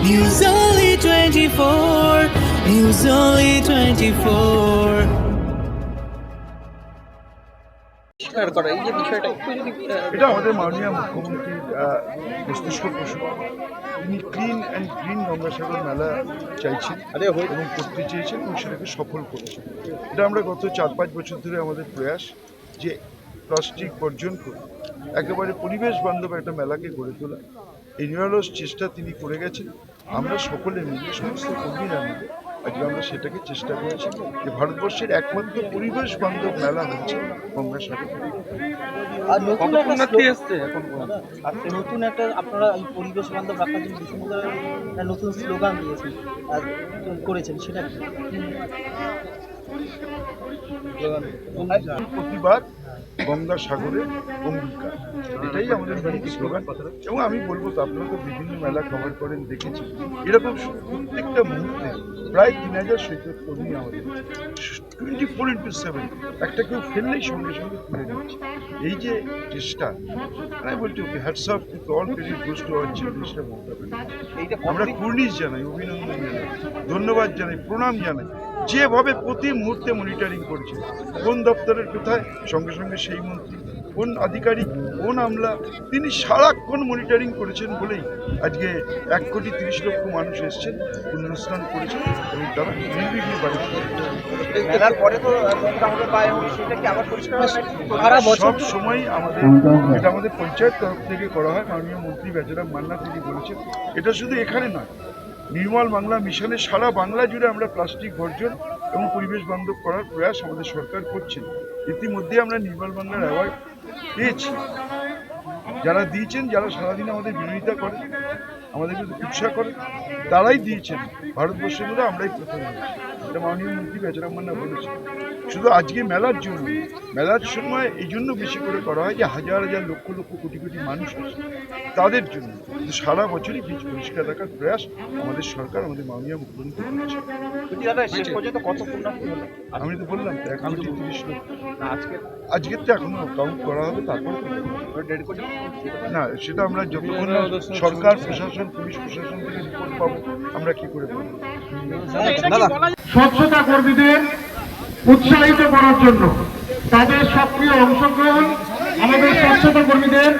News Only 24. News Only 24. স্বীকার করা এই যে বিষয়টা একটু যদি আহ, এটা আমাদের মাননীয় মুখ্যমন্ত্রীর মস্তিষ্ক প্রসূত তিনি ক্লিন অ্যান্ড গ্রিন গঙ্গাসাগর মেলা চাইছেন এবং করতে চেয়েছেন এবং সেটাকে সফল করেছেন এটা আমরা গত চার পাঁচ বছর ধরে আমাদের প্রয়াস যে প্লাস্টিক বর্জন করে একেবারে পরিবেশ বান্ধব একটা মেলাকে গড়ে তোলা এই নিরলস চেষ্টা তিনি করে গেছেন। আমরা সকলে মিলে সমস্ত কর্মীরা মিলে আজকে আমরা সেটাকে চেষ্টা করেছি যে ভারতবর্ষের একমাত্র পরিবেশ বান্ধব মেলা হচ্ছে গঙ্গাসাগর আর নতুন নতুন একটা আপনারা এই পরিবেশ বান্ধব রাখার জন্য একটা নতুন স্লোগান দিয়েছেন আর করেছেন সেটা? প্রতিবার গঙ্গা সাগরে অঙ্গীকার। এটাই আমাদের মূল স্লোগান এবং আমি বলব তো আপনারা তো বিভিন্ন মেলা কভার করেন দেখেছি এরকম প্রত্যেকটা মুহূর্তে প্রায় তিন হাজার সৈকত কর্মী আমাদের টোয়েন্টি ফোর ইন্টু সেভেন একটা কেউ ফেললেই সঙ্গে সঙ্গে তুলে নিচ্ছে। এই যে চেষ্টা আমি বলছি okay hats off to all credit goes to our chief minister Mamata Banerjee. আমরা কুর্নিশ জানাই অভিনন্দন জানাই ধন্যবাদ জানাই প্রণাম জানাই। যেভাবে প্রতি মুহূর্তে মনিটরিং করছে কোন দপ্তরের কোথায় সঙ্গে সঙ্গে সেই মন্ত্রী কোন আধিকারিক কোন আমলা তিনি সারাক্ষণ মনিটরিং করেছেন বলেই আজকে এক কোটি তিরিশ লক্ষ মানুষ এসছেন পুণ্যস্নান করেছেন এবং তারা নির্বিঘ্নে বাড়ি সব সময় আমাদের এটা আমাদের পঞ্চায়েত তরফ থেকে করা হয় মাননীয় মন্ত্রী বেচারাম মান্না তিনি বলেছেন এটা শুধু এখানে নয় নির্মল বাংলা মিশনে সারা বাংলা জুড়ে আমরা প্লাস্টিক বর্জন এবং পরিবেশ বান্ধব করার প্রয়াস আমাদের সরকার করছেন ইতিমধ্যে আমরা নির্মল বাংলার অ্যাওয়ার্ড পেয়েছি। যারা দিয়েছেন, যারা সারাদিন আমাদের বিরোধিতা করে আমাদের উৎসাহ করে, তারাই দিয়েছেন। ভারতবর্ষের মধ্যে আমরাই প্রথম এটা মাননীয় মন্ত্রী বেচারাম মান্না বলেছেন। শুধু আজকে মেলার জন্য মেলার সময় এই জন্য বেশি করে করা হয় যে হাজার হাজার লক্ষ লক্ষ কোটি কোটি মানুষ আছে তাদের জন্য। সারা বছরই বীজ পরিষ্কার রাখার প্রয়াস আমাদের সরকার আমাদের মাননীয় মুখ্যমন্ত্রী করেছে বলছি আমি তো বললাম তো এক কোটি তিরিশ লক্ষ। আজকে আজকের তো এখনও কাউন্ট করা হবে তারপর না সেটা আমরা যতক্ষণ সরকার প্রশাসন পুলিশ প্রশাসন থেকে রিপোর্ট পাবো আমরা কি করে বলব স্বচ্ছতা কর্মীদের উৎসাহিত করার জন্য তাদের সক্রিয় অংশগ্রহণ আমাদের স্বচ্ছতা কর্মীদের